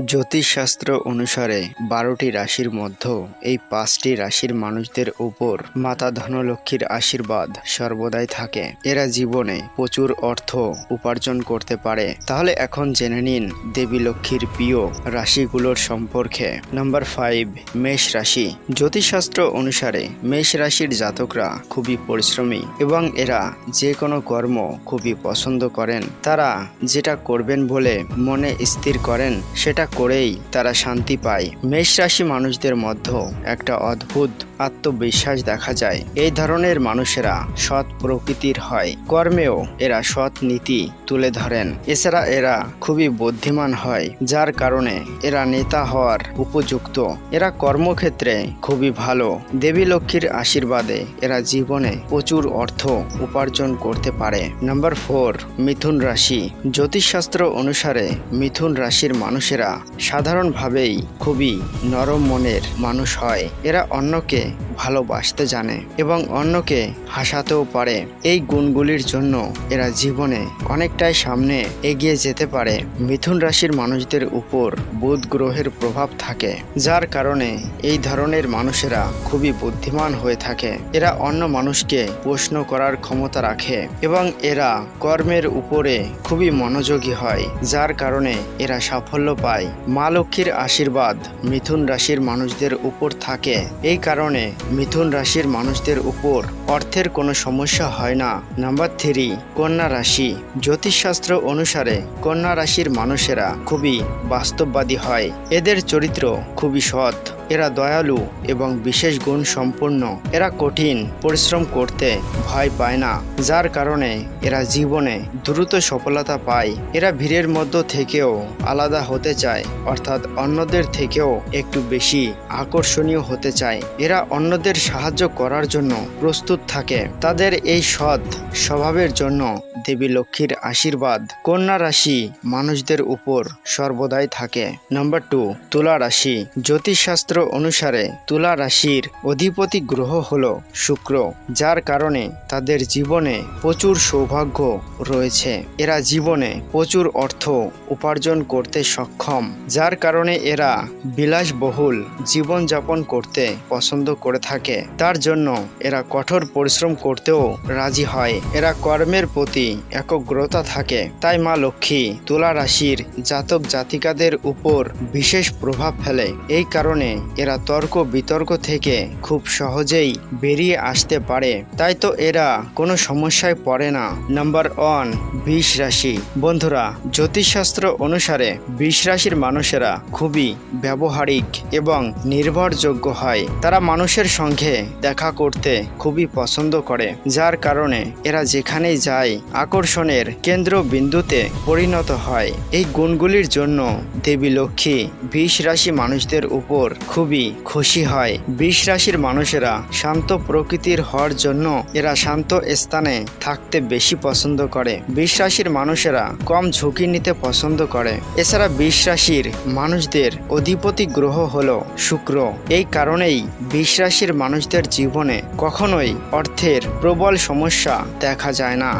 জ্যোতিষশাস্ত্র অনুসারে বারোটি রাশির মধ্যে এই পাঁচটি রাশির মানুষদের উপর মাতা ধনলক্ষ্মীর আশীর্বাদ সর্বদাই থাকে। এরা জীবনে প্রচুর অর্থ উপার্জন করতে পারে। তাহলে এখন জেনে নিন দেবী লক্ষ্মীর প্রিয় রাশিগুলোর সম্পর্কে। নাম্বার ফাইভ, মেষ রাশি। জ্যোতিষশাস্ত্র অনুসারে মেষ রাশির জাতকরা খুবই পরিশ্রমী এবং এরা যে কোনো কর্ম খুবই পছন্দ করেন। তারা যেটা করবেন বলে মনে স্থির করেন, সেটা করেই তারা শান্তি পায়। মেষ রাশি মানুষদের মধ্যে একটা অদ্ভুত আত্মবিশ্বাস দেখা যায়। এই ধরনের মানুষেরা সৎ প্রকৃতির হয়। কর্মেও এরা সৎ নীতি তুলে ধরেন। এছাড়া এরা খুবই বুদ্ধিমান হয়, যার কারণে এরা নেতা হওয়ার উপযুক্ত। এরা কর্মক্ষেত্রে খুবই ভালো। দেবী লক্ষ্মীর আশীর্বাদে এরা জীবনে প্রচুর অর্থ উপার্জন করতে পারে। নাম্বার ফোর, মিথুন রাশি। জ্যোতিষশাস্ত্র অনুসারে মিথুন রাশির মানুষেরা সাধারণভাবেই খুবই নরম মনের মানুষ হয়। এরা অন্যকে ভালোবাসতে জানে এবং অন্যকে হাসাতেও পারে। এই গুণগুলির জন্য এরা জীবনে অনেকটাই সামনে এগিয়ে যেতে পারে। মিথুন রাশির মানুষদের উপর বুধ গ্রহের প্রভাব থাকে, যার কারণে এই ধরনের মানুষেরা খুবই বুদ্ধিমান হয়ে থাকে। এরা অন্য মানুষকে প্রশ্ন করার ক্ষমতা রাখে এবং এরা কর্মের উপরে খুবই মনোযোগী হয়, যার কারণে এরা সাফল্য পায়। মা লক্ষ্মীর আশীর্বাদ মিথুন রাশির মানুষদের উপর থাকে। এই কারণে মিথুন রাশির মানুষদের উপর অর্থের কোনো সমস্যা হয় না। নাম্বার থ্রি কন্যা রাশি। জ্যোতিষশাস্ত্র অনুসারে কন্যা রাশির মানুষেরা খুবই বাস্তববাদী হয়। এদের চরিত্র খুবই সৎ। এরা দয়ালু এবং বিশেষ গুণ সম্পন্ন এরা কঠিন, পরিশ্রম করতে ভয় পায় না, যার কারণে এরা জীবনে দ্রুত সফলতা পায়। এরা ভিড়ের মধ্য থেকেও আলাদা হতে চায়, অর্থাৎ অন্যদের থেকেও একটু বেশি আকর্ষণীয় হতে চায়। এরা অন্যদের সাহায্য করার জন্য প্রস্তুত থাকে। তাদের এই সৎ স্বভাবের জন্য দেবী লক্ষ্মীর আশীর্বাদ। কন্যা রাশি মানুষদের উপর সর্বদাই থাকে। নাম্বার টু তুলা রাশি। জ্যোতিষশাস্ত্র অনুসারে তুলা রাশির অধিপতি গ্রহ হল শুক্র, যার কারণে তাদের জীবনে প্রচুর সৌভাগ্য রয়েছে। এরা জীবনে প্রচুর অর্থ উপার্জন করতে সক্ষম, যার কারণে এরা বিলাসবহুল জীবনযাপন করতে পছন্দ করে থাকে। তার জন্য এরা কঠোর পরিশ্রম করতেও রাজি হয়। এরা কর্মের প্রতি একগ্রতা থাকে। তাই মা লক্ষ্মী তুলা রাশির জাতক জাতিকাদের উপর বিশেষ প্রভাব ফেলে। এই কারণে এরা তর্ক বিতর্ক থেকে খুব সহজেই বেরিয়ে আসতে পারে। তাই তো এরা কোনো সমস্যায় পড়ে না। নাম্বার ওয়ান, বিষ রাশি। বন্ধুরা, জ্যোতিষশাস্ত্র অনুসারে বিষ রাশির মানুষেরা খুবই ব্যবহারিক এবং নির্ভরযোগ্য হয়। তারা মানুষের সঙ্গে দেখা করতে খুবই পছন্দ করে। যার কারণে এরা যেখানেই যায় আকর্ষণের কেন্দ্রবিন্দুতে পরিণত হয়। এই গুণগুলির জন্য দেবী লক্ষ্মী বিষ রাশি মানুষদের উপর খুবই খুশি হয়। বিষ রাশির মানুষেরা শান্ত প্রকৃতির হওয়ার জন্য এরা শান্ত স্থানে থাকতে বেশি পছন্দ করে। বিষ রাশির মানুষেরা কম ঝুঁকি নিতে পছন্দ করে। এছাড়া বিষ রাশির মানুষদের অধিপতি গ্রহ হল শুক্র। এই কারণেই বিষ রাশির মানুষদের জীবনে কখনোই অর্থের প্রবল সমস্যা দেখা যায় না।